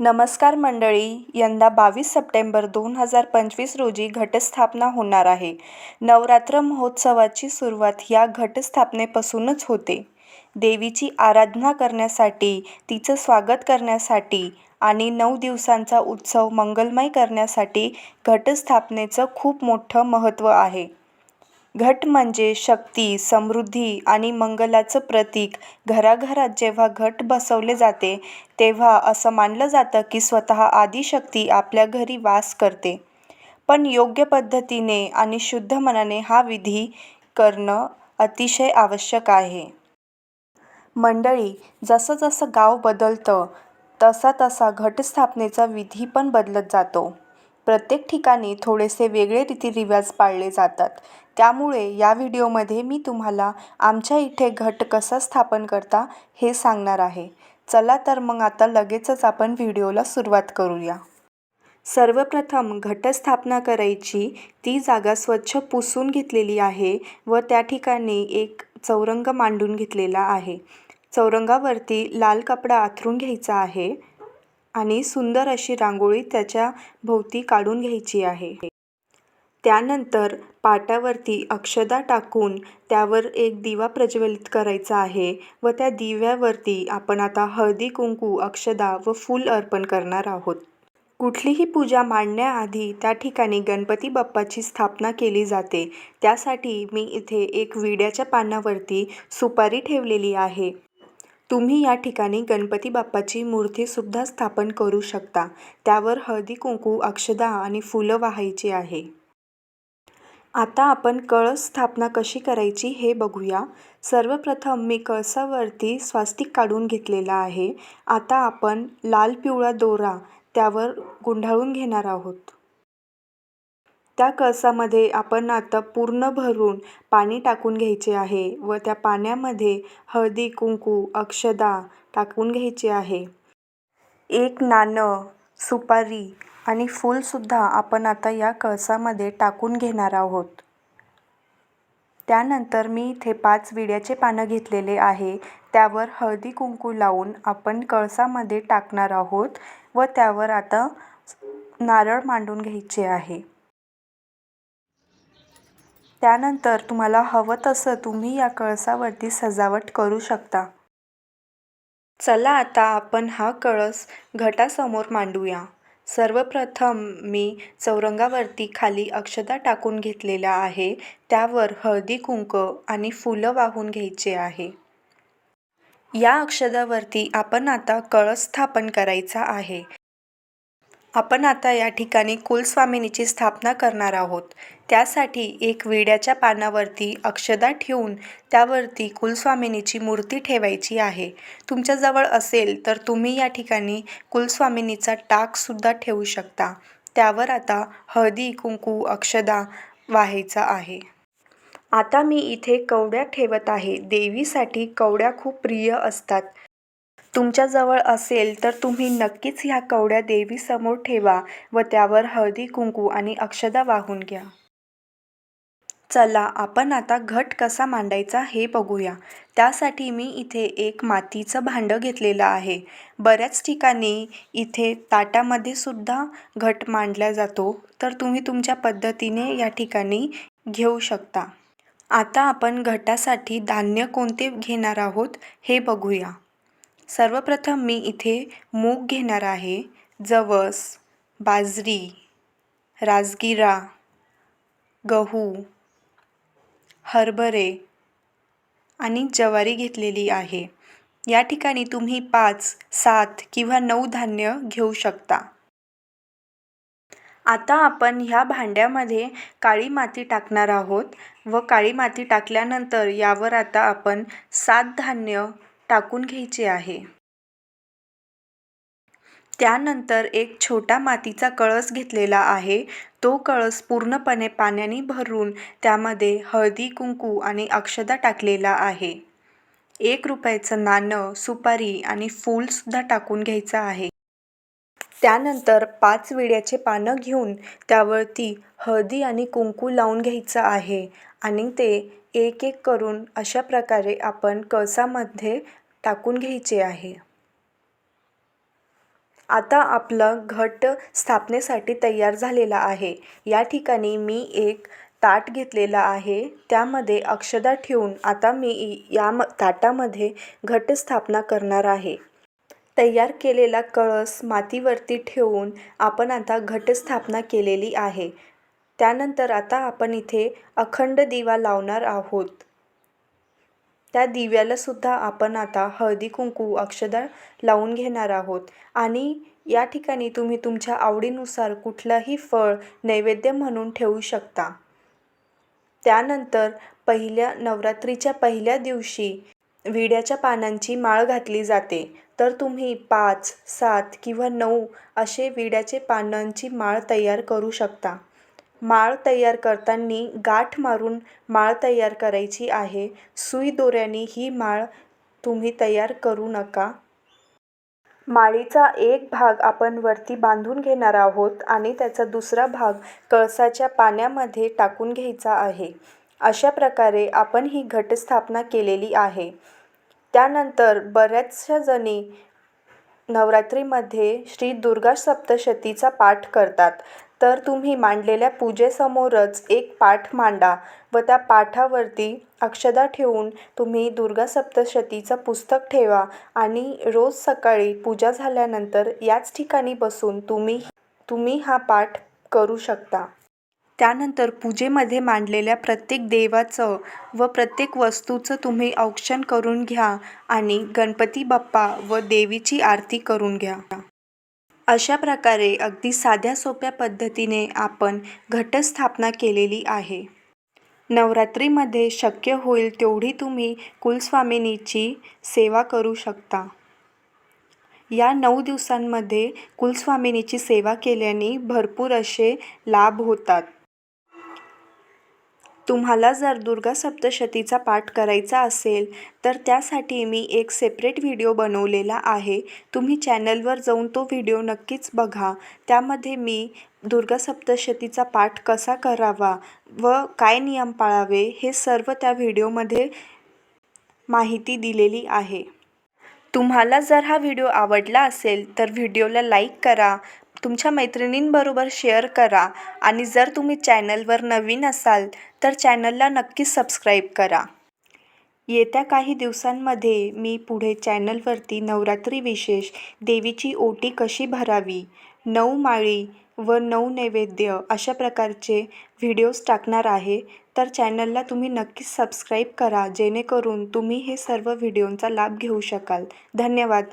नमस्कार मंडळी यंदा बावीस सप्टेंबर दोन हजार पंचवीस रोजी घटस्थापना होणार आहे. नवरात्र महोत्सवाची सुरुवात या घटस्थापनेपासूनच होते. देवीची आराधना करण्यासाठी तिचं स्वागत करण्यासाठी आणि नऊ दिवसांचा उत्सव मंगलमय करण्यासाठी घटस्थापनेचं खूप मोठं महत्त्व आहे. घट म्हणजे शक्ती समृद्धी आणि मंगलाचं प्रतीक. घराघरात जेव्हा घट बसवले जाते तेव्हा असं मानलं जातं की स्वतः आदिशक्ती आपल्या घरी वास करते. पण योग्य पद्धतीने आणि शुद्ध मनाने हा विधी करणं अतिशय आवश्यक आहे. मंडळी जसं जसं गाव बदलतं तसा तसा घटस्थापनेचा विधी पण बदलत जातो. प्रत्येक ठिकाणी थोडेसे वेगळे रीतीरिवाज पाळले जातात. त्यामुळे या व्हिडिओमध्ये मी तुम्हाला आमच्या इथे घट कसा स्थापन करता हे सांगणार आहे. चला तर मग आता लगेचच आपण व्हिडिओला सुरुवात करूया. सर्वप्रथम घटस्थापना करायची. ती जागा स्वच्छ पुसून घेतलेली आहे व त्या ठिकाणी एक चौरंग मांडून घेतलेला आहे. चौरंगावरती लाल कपडा आथरून घ्यायचा आहे. आणि सुंदर अशी रांगोळी त्याच्या भोवती काढून घ्यायची आहे. त्यानंतर पाटावरती अक्षदा टाकून त्यावर एक दिवा प्रज्वलित करायचा आहे व त्या दिव्यावरती आपण आता हळदी कुंकू अक्षदा व फूल अर्पण करणार आहोत. कुठलीही पूजा मांडण्याआधी त्या ठिकाणी गणपती बाप्पाची स्थापना केली जाते. त्यासाठी मी इथे एक विड्याच्या पानावरती सुपारी ठेवलेली आहे. तुम्ही या ठिकाणी गणपती बाप्पाची मूर्तीसुद्धा स्थापन करू शकता. त्यावर हळदी कुंकू अक्षदा आणि फुलं वाहायची आहे. आता आपण कळस स्थापना कशी करायची हे बघूया. सर्वप्रथम मी कळसावरती स्वास्तिक काढून घेतलेला आहे. आता आपण लाल पिवळा दोरा त्यावर गुंडाळून घेणार आहोत. त्या कळसामध्ये आपण आता पूर्ण भरून पाणी टाकून घ्यायचे आहे व त्या पाण्यामध्ये हळदी कुंकू अक्षदा टाकून घ्यायचे आहे. एक नाणं सुपारी आणि फूलसुद्धा आपण आता या कळसामध्ये टाकून घेणार आहोत. त्यानंतर मी इथे पाच विड्याचे पानं घेतलेले आहे. त्यावर हळदी कुंकू लावून आपण कळसामध्ये टाकणार आहोत व त्यावर आता नारळ मांडून घ्यायचे आहे. त्यानंतर तुम्हाला हवं तसं तुम्ही या कळसावरती सजावट करू शकता. चला आता आपण हा कळस घटासमोर मांडूया. सर्वप्रथम मी चौरंगावरती खाली अक्षता टाकून घेतलेल्या आहे. त्यावर हळदी कुंक आणि फुलं वाहून घ्यायचे आहे. या अक्षदावरती आपण आता कळस स्थापन करायचा आहे. आपण आता या ठिकाणी कुलस्वामिनीची स्थापना करणार आहोत. त्यासाठी एक विड्याच्या पानावरती अक्षदा ठेवून त्यावरती कुलस्वामिनीची मूर्ती ठेवायची आहे. तुमच्याजवळ असेल तर तुम्ही या ठिकाणी कुलस्वामिनीचा टाकसुद्धा ठेवू शकता. त्यावर आता हळदी कुंकू अक्षदा वाहायचा आहे. आता मी इथे कवड्या ठेवत आहे. देवीसाठी कवड्या खूप प्रिय असतात. तुमच्याजवळ असेल तर तुम्ही नक्कीच ह्या कवड्या देवीसमोर ठेवा व त्यावर हळदी कुंकू आणि अक्षदा वाहून घ्या. चला आपण आता घट कसा मांडायचा हे बघूया. त्यासाठी मी इथे एक मातीचं भांडं घेतलेलं आहे. बऱ्याच ठिकाणी इथे ताटामध्ये सुद्धा घट मांडला जातो तर तुम्ही तुमच्या पद्धतीने या ठिकाणी घेऊ शकता. आता आपण घटासाठी धान्य कोणते घेणार आहोत हे बघूया. सर्वप्रथम मी इथे मूग घेणार आहे जवस बाजरी राजगिरा गहू हरभरे आणि ज्वारी घेतलेली आहे. या ठिकाणी तुम्ही पाच सात किंवा नऊ धान्य घेऊ शकता. आता आपण ह्या भांड्यामध्ये काळी माती टाकणार आहोत व काळी माती टाकल्यानंतर यावर आता आपण सात धान्य टाकून घ्यायचे आहे. त्यानंतर एक छोटा मातीचा कळस घेतलेला आहे. तो कळस पूर्णपणे पाण्याने भरून त्यामध्ये हळदी कुंकू आणि अक्षदा टाकलेला आहे. एक रुपयाचं नाणं सुपारी आणि फूलसुद्धा टाकून घ्यायचं आहे. त्यानंतर पाच विड्याचे पानं घेऊन त्यावरती हळदी आणि कुंकू लावून घ्यायचं आहे आणि ते एक एक करून अशा प्रकारे आपण कळसामध्ये टाकून घ्यायचे आहे. आता आपलं घट स्थापनेसाठी तयार झालेला आहे. या ठिकाणी मी एक ताट घेतलेला आहे. त्यामध्ये अक्षदा ठेवून आता मी या म ताटामध्ये घट स्थापना करणार आहे. तयार केलेला कळस मातीवरती ठेवून आपण आता घटस्थापना केलेली आहे. त्यानंतर आता आपण इथे अखंड दिवा लावणार आहोत. त्या दिव्याला सुद्धा आपण आता हळदी कुंकू अक्षदा लावून घेणार आहोत. आणि या ठिकाणी तुम्ही तुमच्या आवडीनुसार कुठलंही फळ नैवेद्य म्हणून ठेवू शकता. त्यानंतर पहिल्या नवरात्रीच्या पहिल्या दिवशी विड्याच्या पानांची माळ घातली जाते. तर तुम्ही पाच सात किंवा नऊ असे विड्याचे पानांची माळ तयार करू शकता. माळ तयार करताना गाठ मारून माळ तयार करायची आहे. सुई दोऱ्याने ही माळ तुम्ही तयार करू नका. माळीचा एक भाग आपण वरती बांधून घेणार आहोत आणि त्याचा दुसरा भाग कळसाच्या पाण्यामध्ये टाकून घ्यायचा आहे. अशा प्रकारे आपण ही घटस्थापना केलेली आहे. त्यानंतर बऱ्याचशा जणी नवरात्रीमध्ये श्री दुर्गा सप्तशतीचा पाठ करतात. तर तुम्ही मांडलेल्या पूजेसमोरच एक पाठ मांडा व त्या पाठावरती अक्षदा ठेवून तुम्ही दुर्गा सप्तशतीचं पुस्तक ठेवा आणि रोज सकाळी पूजा झाल्यानंतर याच ठिकाणी बसून तुम्ही तुम्ही हा पाठ करू शकता. त्यानंतर पूजेमध्ये मांडलेल्या प्रत्येक देवाचं व प्रत्येक वस्तूचं तुम्ही औक्षण करून घ्या आणि गणपती बाप्पा व देवीची आरती करून घ्या. अशा प्रकारे अगदी साध्या सोप्या पद्धतीने आपण घटस्थापना केलेली आहे. नवरात्रीमध्ये शक्य होईल तेवढी तुम्ही कुलस्वामिनीची सेवा करू शकता. या नऊ दिवसांमध्ये कुलस्वामिनीची सेवा केल्याने भरपूर असे लाभ होतात. तुम्हाला जर दुर्गा सप्तशतीचा पाठ करायचा असेल तर त्यासाठी मी एक सेपरेट व्हिडिओ बनवलेला आहे. तुम्ही चॅनलवर जाऊन तो व्हिडिओ नक्कीच बघा. त्यामध्ये मी दुर्गा सप्तशतीचा पाठ कसा करावा व काय नियम पाळावे हे सर्व त्या व्हिडिओमध्ये माहिती दिलेली आहे. तुम्हाला जर हा व्हिडिओ आवडला असेल तर व्हिडिओला लाईक करा. तुमच्या मैत्रिणींबरोबर शेअर करा आणि जर तुम्ही चॅनलवर नवीन असाल तर चॅनलला नक्कीच सबस्क्राईब करा. येत्या काही दिवसांमध्ये मी पुढे चॅनलवरती नवरात्री विशेष देवीची ओटी कशी भरावी नऊ माळी व नऊ नैवेद्य अशा प्रकारचे व्हिडिओज टाकणार आहे तर चॅनलला तुम्ही नक्कीच सबस्क्राईब करा जेणेकरून तुम्ही हे सर्व व्हिडिओंचा लाभ घेऊ शकाल. धन्यवाद.